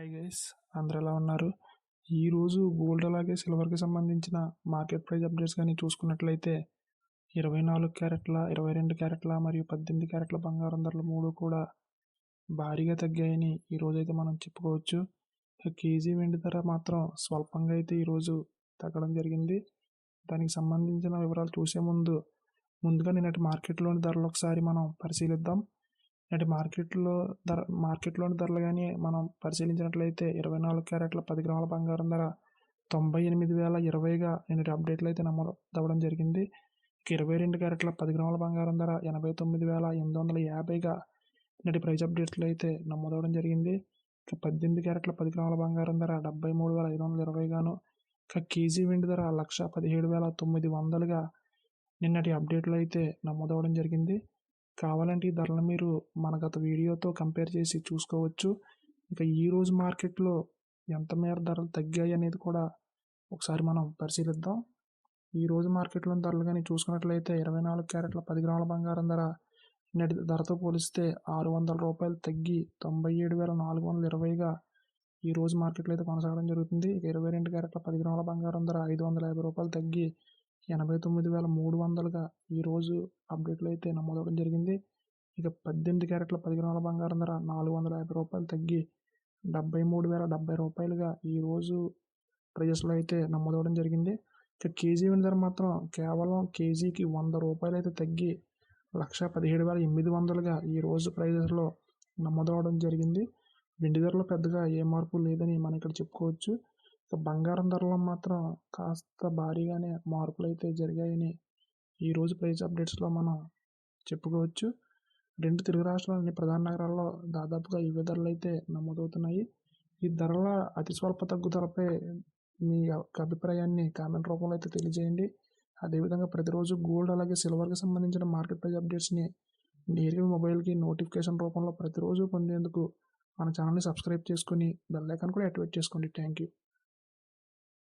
Hi guys అందరు ఎలా ఉన్నారు? ఈరోజు గోల్డ్ అలాగే సిల్వర్కి సంబంధించిన మార్కెట్ ప్రైస్ అప్డేట్స్ కానీ చూసుకున్నట్లయితే ఇరవై నాలుగు క్యారెట్ల ఇరవై రెండు క్యారెట్ల మరియు పద్దెనిమిది క్యారెట్ల బంగారం ధరలు మూడు కూడా భారీగా తగ్గాయని ఈరోజు అయితే మనం చెప్పుకోవచ్చు. కేజీ వెండి ధర మాత్రం స్వల్పంగా అయితే ఈరోజు తగ్గడం జరిగింది. దానికి సంబంధించిన వివరాలు చూసే ముందు ముందుగా నిన్నటి మార్కెట్లోని ధరలు ఒకసారి మనం పరిశీలిద్దాం. నేటి మార్కెట్లో ధర మార్కెట్లోని ధరలు కానీ మనం పరిశీలించినట్లయితే ఇరవై నాలుగు క్యారెట్ల పది గ్రాముల బంగారం ధర తొంభై ఎనిమిది వేల ఇరవైగా నేటి అప్డేట్లు అయితే నమోదు అవ్వడం జరిగింది. ఇరవై రెండు క్యారెట్ల పది గ్రాముల బంగారం ధర ఎనభై తొమ్మిది వేల ఎనిమిది వందల యాభైగా నేటి ప్రైస్ అప్డేట్లు అయితే నమోదవడం జరిగింది. ఇక పద్దెనిమిది క్యారెట్ల పది గ్రాముల బంగారం ధర డెబ్బై మూడు వేల ఐదు వందల ఇరవైగాను ఇక కేజీ వెండి ధర లక్ష పదిహేడు వేల తొమ్మిది వందలుగా నిన్నటి అప్డేట్లు అయితే నమోదవడం జరిగింది. కావాలంటే ఈ ధరలు మీరు మన గత వీడియోతో కంపేర్ చేసి చూసుకోవచ్చు. ఇక ఈరోజు మార్కెట్లో ఎంత మేర ధరలు తగ్గాయి అనేది కూడా ఒకసారి మనం పరిశీలిద్దాం. ఈ రోజు మార్కెట్లో ధరలు కానీ చూసుకున్నట్లయితే ఇరవై నాలుగు క్యారెట్ల పది గ్రాముల బంగారం ధర నేటి ధరతో పోలిస్తే ఆరు వందల రూపాయలు తగ్గి తొంభై ఏడు వేల నాలుగు వందల ఇరవైగా ఈ రోజు మార్కెట్లో అయితే కొనసాగడం జరుగుతుంది. ఇక ఇరవై రెండు క్యారెట్ల పది గ్రాముల బంగారం ధర ఐదు వందల యాభై రూపాయలు తగ్గి ఎనభై తొమ్మిది వేల మూడు వందలుగా ఈరోజు అప్డేట్లో అయితే నమోదవడం జరిగింది. ఇక పద్దెనిమిది క్యారెట్ల పది గ్రాముల బంగారం ధర నాలుగు వందల యాభై రూపాయలు తగ్గి డెబ్బై మూడు వేల డెబ్బై రూపాయలుగా ఈరోజు ప్రైజెస్లో అయితే నమోదవడం జరిగింది. ఇక కేజీ వెండి ధర మాత్రం కేవలం కేజీకి వంద రూపాయలు అయితే తగ్గి లక్ష పదిహేడు వేల ఎనిమిది వందలుగా ఈరోజు ప్రైజెస్లో నమోదవడం జరిగింది. వెండి ధరలో పెద్దగా ఏ మార్పు లేదని మనం ఇక్కడ చెప్పుకోవచ్చు. ఇక బంగారం ధరలో మాత్రం కాస్త భారీగానే మార్పులు అయితే జరిగాయని ఈరోజు ప్రైస్ అప్డేట్స్లో మనం చెప్పుకోవచ్చు. రెండు తెలుగు రాష్ట్రాలని ప్రధాన నగరాల్లో దాదాపుగా ఇవే ధరలు అయితే నమోదవుతున్నాయి. ఈ ధరల అతి స్వల్ప తగ్గుదలపై మీ యొక్క అభిప్రాయాన్ని కామెంట్ రూపంలో అయితే తెలియజేయండి. అదేవిధంగా ప్రతిరోజు గోల్డ్ అలాగే సిల్వర్కి సంబంధించిన మార్కెట్ ప్రైస్ అప్డేట్స్ని నేరుగా మొబైల్కి నోటిఫికేషన్ రూపంలో ప్రతిరోజు పొందేందుకు మన ఛానల్ని సబ్స్క్రైబ్ చేసుకుని బెల్ ఐకాన్ కూడా యాక్టివేట్ చేసుకోండి. Thank you